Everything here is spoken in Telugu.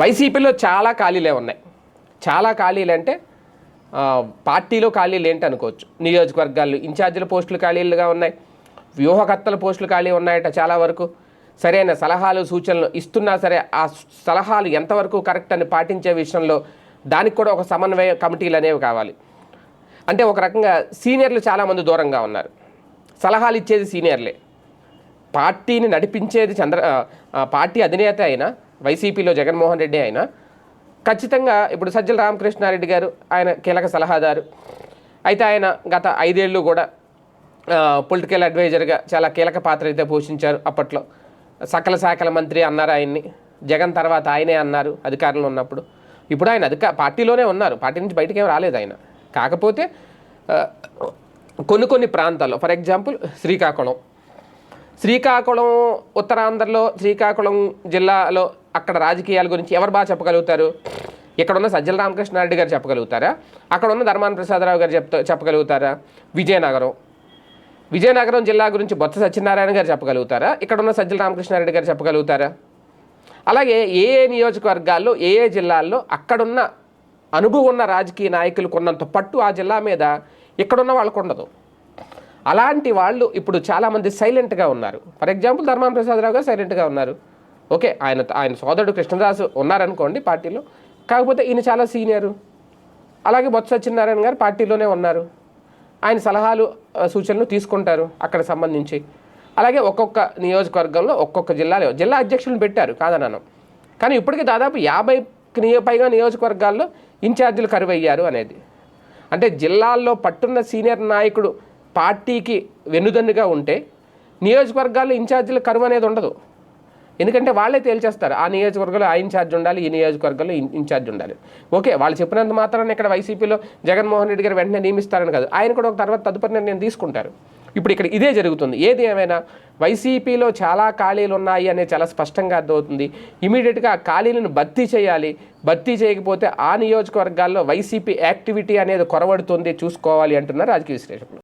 వైసీపీలో చాలా ఖాళీలే ఉన్నాయి. చాలా ఖాళీలు అంటే పార్టీలో ఖాళీలు ఏంటి అనుకోవచ్చు నియోజకవర్గాల్లో ఇన్ఛార్జీల పోస్టులు ఖాళీలుగా ఉన్నాయి. వ్యూహకర్తల పోస్టులు ఖాళీ ఉన్నాయట చాలా వరకు. సరైన సలహాలు సూచనలు ఇస్తున్నా సరే ఆ సలహాలు ఎంతవరకు కరెక్ట్ అని పాటించే విషయంలో దానికి కూడా ఒక సమన్వయ కమిటీలు అనేవి కావాలి. అంటే ఒక రకంగా సీనియర్లు చాలామంది దూరంగా ఉన్నారు. సలహాలు ఇచ్చేది సీనియర్లే. పార్టీని నడిపించేది చంద్ర పార్టీ అధినేత అయినా వైసీపీలో జగన్మోహన్ రెడ్డి అయినా ఖచ్చితంగా ఇప్పుడు సజ్జల రామకృష్ణారెడ్డి గారు ఆయన కీలక సలహాదారు. అయితే ఆయన గత ఐదేళ్ళు కూడా పొలిటికల్ అడ్వైజర్గా చాలా కీలక పాత్ర అయితే పోషించారు అప్పట్లో. సకల శాఖల మంత్రి అన్నారు ఆయన్ని. జగన్ తర్వాత ఆయనే అన్నారు అధికారంలో ఉన్నప్పుడు. ఇప్పుడు ఆయన అధిక పార్టీలోనే ఉన్నారు. పార్టీ నుంచి బయటకేం రాలేదు ఆయన. కాకపోతే కొన్ని కొన్ని ప్రాంతాల్లో ఫర్ ఎగ్జాంపుల్ శ్రీకాకుళం. శ్రీకాకుళం ఉత్తరాంధ్రలో శ్రీకాకుళం జిల్లాలో అక్కడ రాజకీయాల గురించి ఎవరు బాగా చెప్పగలుగుతారు? ఇక్కడ ఉన్న సజ్జల రామకృష్ణారెడ్డి గారు చెప్పగలుగుతారా? అక్కడ ఉన్న ధర్మాన ప్రసాదరావు గారు చెప్తా చెప్పగలుగుతారా? విజయనగరం. విజయనగరం జిల్లా గురించి బొత్స సత్యనారాయణ గారు చెప్పగలుగుతారా? ఇక్కడ ఉన్న సజ్జల రామకృష్ణారెడ్డి గారు చెప్పగలుగుతారా? అలాగే ఏ ఏ నియోజకవర్గాల్లో ఏ ఏ జిల్లాల్లో అక్కడున్న అనుభవం ఉన్న రాజకీయ నాయకులకు ఉన్నంత పట్టు ఆ జిల్లా మీద ఇక్కడున్న వాళ్ళకు ఉండదు. అలాంటి వాళ్ళు ఇప్పుడు చాలామంది సైలెంట్గా ఉన్నారు. ఫర్ ఎగ్జాంపుల్ ధర్మాన ప్రసాదరావు గారు సైలెంట్గా ఉన్నారు. ఓకే ఆయన ఆయన సోదరుడు కృష్ణదాసు ఉన్నారనుకోండి పార్టీలో. కాకపోతే ఈయన చాలా సీనియరు. అలాగే బొత్స సత్యనారాయణ గారు పార్టీలోనే ఉన్నారు. ఆయన సలహాలు సూచనలు తీసుకుంటారు అక్కడ సంబంధించి. అలాగే ఒక్కొక్క నియోజకవర్గంలో ఒక్కొక్క జిల్లాలో జిల్లా అధ్యక్షులను పెట్టారు కాదన్నాను. కానీ ఇప్పటికీ దాదాపు యాభై నియో పైగా నియోజకవర్గాల్లో ఇన్ఛార్జీలు కరువయ్యారు అనేది. అంటే జిల్లాల్లో పట్టున్న సీనియర్ నాయకుడు పార్టీకి వెన్నుదన్నుగా ఉంటే నియోజకవర్గాల్లో ఇన్ఛార్జీల కరువు అనేది ఉండదు. ఎందుకంటే వాళ్ళే తేల్చేస్తారు. ఆ నియోజకవర్గంలో ఆ ఇన్ఛార్జ్ ఉండాలి ఈ నియోజకవర్గంలో ఇన్ఛార్జ్ ఉండాలి. ఓకే వాళ్ళు చెప్పినంత మాత్రాన్ని ఇక్కడ వైసీపీలో జగన్మోహన్ రెడ్డి గారు వెంటనే నియమిస్తారని కాదు. ఆయన కూడా ఒక తర్వాత తదుపరి నిర్ణయం తీసుకుంటారు. ఇప్పుడు ఇక్కడ ఇదే జరుగుతుంది. ఏది ఏమైనా వైసీపీలో చాలా ఖాళీలు ఉన్నాయి అనేది చాలా స్పష్టంగా అర్థమవుతుంది. ఇమీడియట్గా ఆ ఖాళీలను భర్తీ చేయాలి. భర్తీ చేయకపోతే ఆ నియోజకవర్గాల్లో వైసీపీ యాక్టివిటీ అనేది కొరవడుతుంది. చూసుకోవాలి అంటున్నారు రాజకీయ విశ్లేషకులు.